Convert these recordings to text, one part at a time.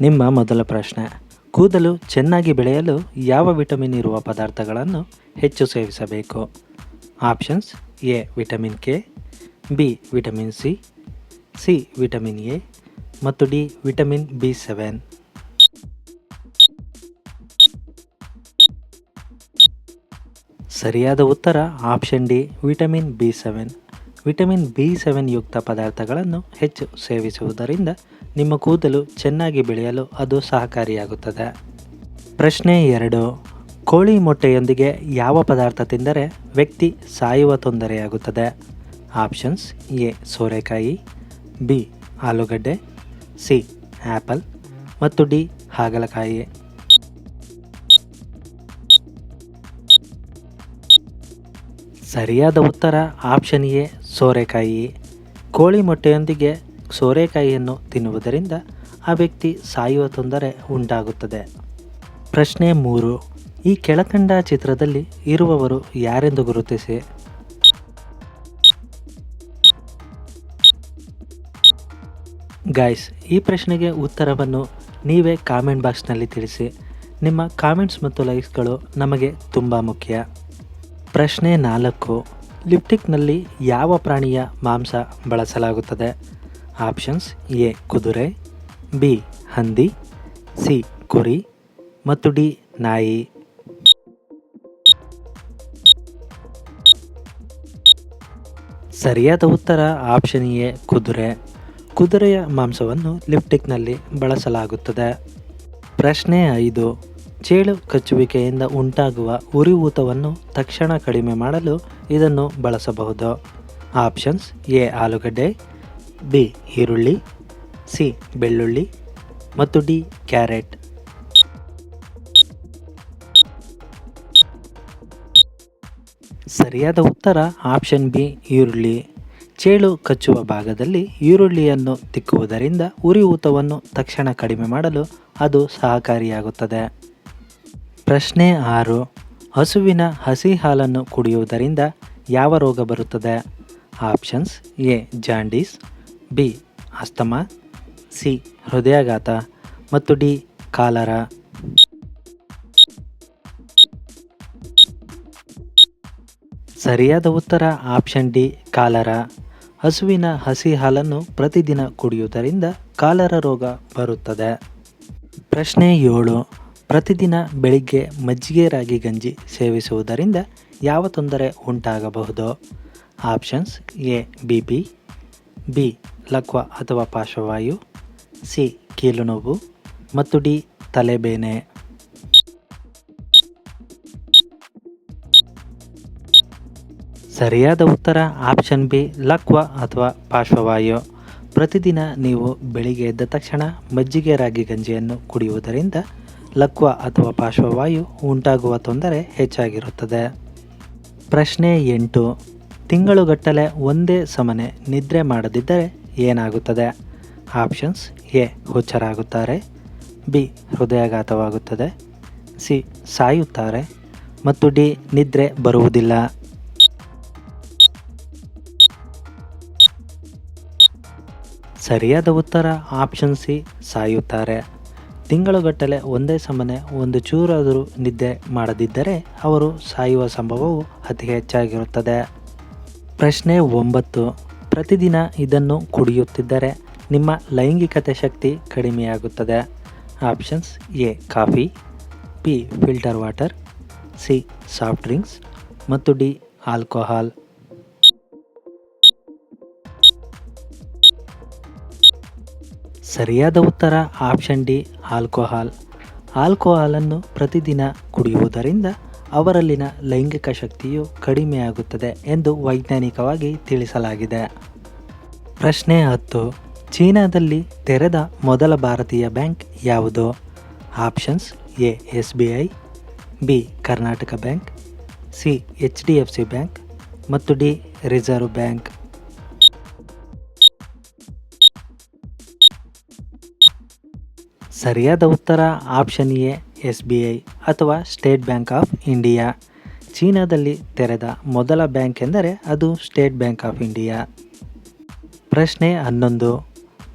ನಿಮ್ಮ ಮೊದಲ ಪ್ರಶ್ನೆ. ಕೂದಲು ಚೆನ್ನಾಗಿ ಬೆಳೆಯಲು ಯಾವ ವಿಟಮಿನ್ ಇರುವ ಪದಾರ್ಥಗಳನ್ನು ಹೆಚ್ಚು ಸೇವಿಸಬೇಕು? Options, A, vitamin K, B, vitamin C C, vitamin A ಮತ್ತು ಡಿ, ವಿಟಮಿನ್ ಬಿ ಸೆವೆನ್. ಸರಿಯಾದ ಉತ್ತರ option D, vitamin B seven. Vitamin B seven ಯುಕ್ತ ಪದಾರ್ಥಗಳನ್ನು ಹೆಚ್ಚು ಸೇವಿಸುವುದರಿಂದ ನಿಮ್ಮ ಕೂದಲು ಚೆನ್ನಾಗಿ ಬೆಳೆಯಲು ಅದು ಸಹಕಾರಿಯಾಗುತ್ತದೆ. ಪ್ರಶ್ನೆ ಎರಡು. ಕೋಳಿ ಮೊಟ್ಟೆಯೊಂದಿಗೆ ಯಾವ ಪದಾರ್ಥ ತಿಂದರೆ ವ್ಯಕ್ತಿ ಸಾಯುವ ತೊಂದರೆಯಾಗುತ್ತದೆ? Options A. ಸೋರೆಕಾಯಿ, ಬಿ. ಆಲೂಗಡ್ಡೆ, ಸಿ. ಆ್ಯಪಲ್ ಮತ್ತು ಡಿ. ಹಾಗಲಕಾಯಿ. ಸರಿಯಾದ ಉತ್ತರ ಆಪ್ಷನ್ ಎ. ಸೋರೆಕಾಯಿ. ಕೋಳಿ ಮೊಟ್ಟೆಯೊಂದಿಗೆ ಸೋರೆಕಾಯಿಯನ್ನು ತಿನ್ನುವುದರಿಂದ ಆ ವ್ಯಕ್ತಿ ಸಾಯುವ ತೊಂದರೆ ಉಂಟಾಗುತ್ತದೆ. ಪ್ರಶ್ನೆ ಮೂರು. ಈ ಕೆಳಕಂಡ ಚಿತ್ರದಲ್ಲಿ ಇರುವವರು ಯಾರೆಂದು ಗುರುತಿಸಿ? ಗಾಯ್ಸ್ ಈ ಪ್ರಶ್ನೆಗೆ ಉತ್ತರವನ್ನು ನೀವೇ ಕಾಮೆಂಟ್ ಬಾಕ್ಸ್ನಲ್ಲಿ ತಿಳಿಸಿ. ನಿಮ್ಮ ಕಾಮೆಂಟ್ಸ್ ಮತ್ತು ಲೈಕ್ಸ್ಗಳು ನಮಗೆ ತುಂಬ ಮುಖ್ಯ. ಪ್ರಶ್ನೆ ನಾಲ್ಕು. ಲಿಪ್ಟಿಕ್ನಲ್ಲಿ ಯಾವ ಪ್ರಾಣಿಯ ಮಾಂಸ ಬಳಸಲಾಗುತ್ತದೆ? ಆಪ್ಷನ್ಸ್ ಎ, ಕುದುರೆ, ಬಿ, ಹಂದಿ, ಸಿ, ಕುರಿ ಮತ್ತು ಡಿ, ನಾಯಿ. ಸರಿಯಾದ ಉತ್ತರ ಆಪ್ಷನ್ ಎ, ಕುದುರೆ. ಕುದುರೆಯ ಮಾಂಸವನ್ನು ಲಿಪ್ಟಿಕ್ನಲ್ಲಿ ಬಳಸಲಾಗುತ್ತದೆ. ಪ್ರಶ್ನೆ ಐದು ಚೇಳು ಕಚ್ಚುವಿಕೆಯಿಂದ ಉಂಟಾಗುವ ಉರಿಯೂತವನ್ನು ತಕ್ಷಣ ಕಡಿಮೆ ಮಾಡಲು ಇದನ್ನು ಬಳಸಬಹುದು. ಆಪ್ಷನ್ಸ್ ಎ, ಆಲೂಗಡ್ಡೆ, ಬಿ, ಈರುಳ್ಳಿ, ಸಿ, ಬೆಳ್ಳುಳ್ಳಿ ಮತ್ತು ಡಿ, ಕ್ಯಾರೆಟ್. ಸರಿಯಾದ ಉತ್ತರ ಆಪ್ಷನ್ ಬಿ, ಈರುಳ್ಳಿ. ಚೇಳು ಕಚ್ಚುವ ಭಾಗದಲ್ಲಿ ಈರುಳ್ಳಿಯನ್ನು ತಿಕ್ಕುವುದರಿಂದ ಉರಿಯೂತವನ್ನು ತಕ್ಷಣ ಕಡಿಮೆ ಮಾಡಲು ಅದು ಸಹಕಾರಿಯಾಗುತ್ತದೆ. ಪ್ರಶ್ನೆ ಆರು. ಹಸುವಿನ ಹಸಿ ಹಾಲನ್ನು ಕುಡಿಯುವುದರಿಂದ ಯಾವ ರೋಗ ಬರುತ್ತದೆ? Options A. Jaundice, B. Asthma, C. ಹೃದಯಾಘಾತ ಮತ್ತು ಡಿ. ಕಾಲರ. ಸರಿಯಾದ ಉತ್ತರ ಆಪ್ಷನ್ ಡಿ. ಕಾಲರ. ಹಸುವಿನ ಹಸಿ ಹಾಲನ್ನು ಪ್ರತಿದಿನ ಕುಡಿಯುವುದರಿಂದ ಕಾಲರ ರೋಗ ಬರುತ್ತದೆ. ಪ್ರಶ್ನೆ ಏಳು. ಪ್ರತಿದಿನ ಬೆಳಿಗ್ಗೆ ಮಜ್ಜಿಗೆ ರಾಗಿ ಗಂಜಿ ಸೇವಿಸುವುದರಿಂದ ಯಾವ ತೊಂದರೆ ಉಂಟಾಗಬಹುದು? Options A, B, P, B, ಲಕ್ವ ಅಥವಾ ಪಾರ್ಶ್ವವಾಯು, ಸಿ, ಕೀಲು ನೋವು ಮತ್ತು ಡಿ, ತಲೆಬೇನೆ. ಸರಿಯಾದ ಉತ್ತರ ಆಪ್ಷನ್ ಬಿ, ಲಕ್ವ ಅಥವಾ ಪಾರ್ಶ್ವವಾಯು. ಪ್ರತಿದಿನ ನೀವು ಬೆಳಿಗ್ಗೆ ಎದ್ದ ತಕ್ಷಣ ಮಜ್ಜಿಗೆ ರಾಗಿ ಗಂಜಿಯನ್ನು ಕುಡಿಯುವುದರಿಂದ ಲಕ್ವ ಅಥವಾ ಪಾರ್ಶ್ವವಾಯು ಉಂಟಾಗುವ ತೊಂದರೆ ಹೆಚ್ಚಾಗಿರುತ್ತದೆ. ಪ್ರಶ್ನೆ ಎಂಟು. ತಿಂಗಳುಗಟ್ಟಲೆ ಒಂದೇ ಸಮನೆ ನಿದ್ರೆ ಮಾಡದಿದ್ದರೆ ಏನಾಗುತ್ತದೆ? Options A. ಹುಚ್ಚರಾಗುತ್ತಾರೆ. ಬಿ. ಹೃದಯಾಘಾತವಾಗುತ್ತದೆ. ಸಿ. ಸಾಯುತ್ತಾರೆ. ಮತ್ತು ಡಿ. ನಿದ್ರೆ ಬರುವುದಿಲ್ಲ. ಸರಿಯಾದ ಉತ್ತರ ಆಪ್ಷನ್ ಸಿ. ಸಾಯುತ್ತಾರೆ. ತಿಂಗಳುಗಟ್ಟಲೆ ಒಂದೇ ಸಮನೆ ಒಂದು ಚೂರಾದರೂ ನಿದ್ದೆ ಮಾಡದಿದ್ದರೆ ಅವರು ಸಾಯುವ ಸಂಭವವು ಅತಿ ಹೆಚ್ಚಾಗಿರುತ್ತದೆ. ಪ್ರಶ್ನೆ ಒಂಬತ್ತು. ಪ್ರತಿದಿನ ಇದನ್ನು ಕುಡಿಯುತ್ತಿದ್ದರೆ ನಿಮ್ಮ ಲೈಂಗಿಕತೆ ಶಕ್ತಿ ಕಡಿಮೆಯಾಗುತ್ತದೆ. Options A, coffee B filter water, C, soft drinks ಮತ್ತು ಡಿ, ಆಲ್ಕೋಹಾಲ್. ಸರಿಯಾದ ಉತ್ತರ ಆಪ್ಷನ್ ಡಿ, ಆಲ್ಕೋಹಾಲ್. ಆಲ್ಕೋಹಾಲನ್ನು ಪ್ರತಿದಿನ ಕುಡಿಯುವುದರಿಂದ ಅವರಲ್ಲಿನ ಲೈಂಗಿಕ ಶಕ್ತಿಯು ಕಡಿಮೆಯಾಗುತ್ತದೆ ಎಂದು ವೈಜ್ಞಾನಿಕವಾಗಿ ತಿಳಿಸಲಾಗಿದೆ. ಪ್ರಶ್ನೆ ಹತ್ತು, ಚೀನಾದಲ್ಲಿ ತೆರೆದ ಮೊದಲ ಭಾರತೀಯ ಬ್ಯಾಂಕ್ ಯಾವುದು? Options A S B I B, Karnataka bank, C, H D F C bank ಮತ್ತು ಡಿ, ರಿಸರ್ವ್ ಬ್ಯಾಂಕ್. ಸರಿಯಾದ ಉತ್ತರ option A S B I ಅಥವಾ ಸ್ಟೇಟ್ ಬ್ಯಾಂಕ್ ಆಫ್ ಇಂಡಿಯಾ ಚೀನಾದಲ್ಲಿ ತೆರೆದ ಮೊದಲ ಬ್ಯಾಂಕ್ ಎಂದರೆ ಅದು ಸ್ಟೇಟ್ ಬ್ಯಾಂಕ್ ಆಫ್ ಇಂಡಿಯಾ ಪ್ರಶ್ನೆ ಹನ್ನೊಂದು.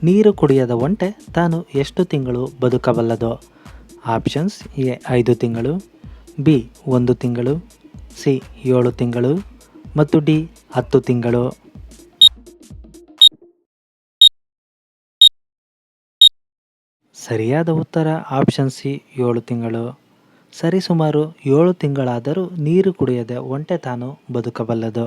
ನೀರು ಕುಡಿಯದ ಒಂಟೆ ತಾನು ಎಷ್ಟು ತಿಂಗಳು ಬದುಕಬಲ್ಲದು? ಆಪ್ಷನ್ಸ್ ಎ, ಐದು ತಿಂಗಳು, ಬಿ, ಒಂದು ತಿಂಗಳು, ಸಿ, ಏಳು ತಿಂಗಳು, ಮತ್ತು ಡಿ, ಹತ್ತು ತಿಂಗಳು. ಸರಿಯಾದ ಉತ್ತರ ಆಪ್ಷನ್ ಸಿ ಏಳು ತಿಂಗಳು. ಸರಿಸುಮಾರು ಏಳು ತಿಂಗಳಾದರೂ ನೀರು ಕುಡಿಯದೆ ಒಂಟೆ ತಾನು ಬದುಕಬಲ್ಲದು.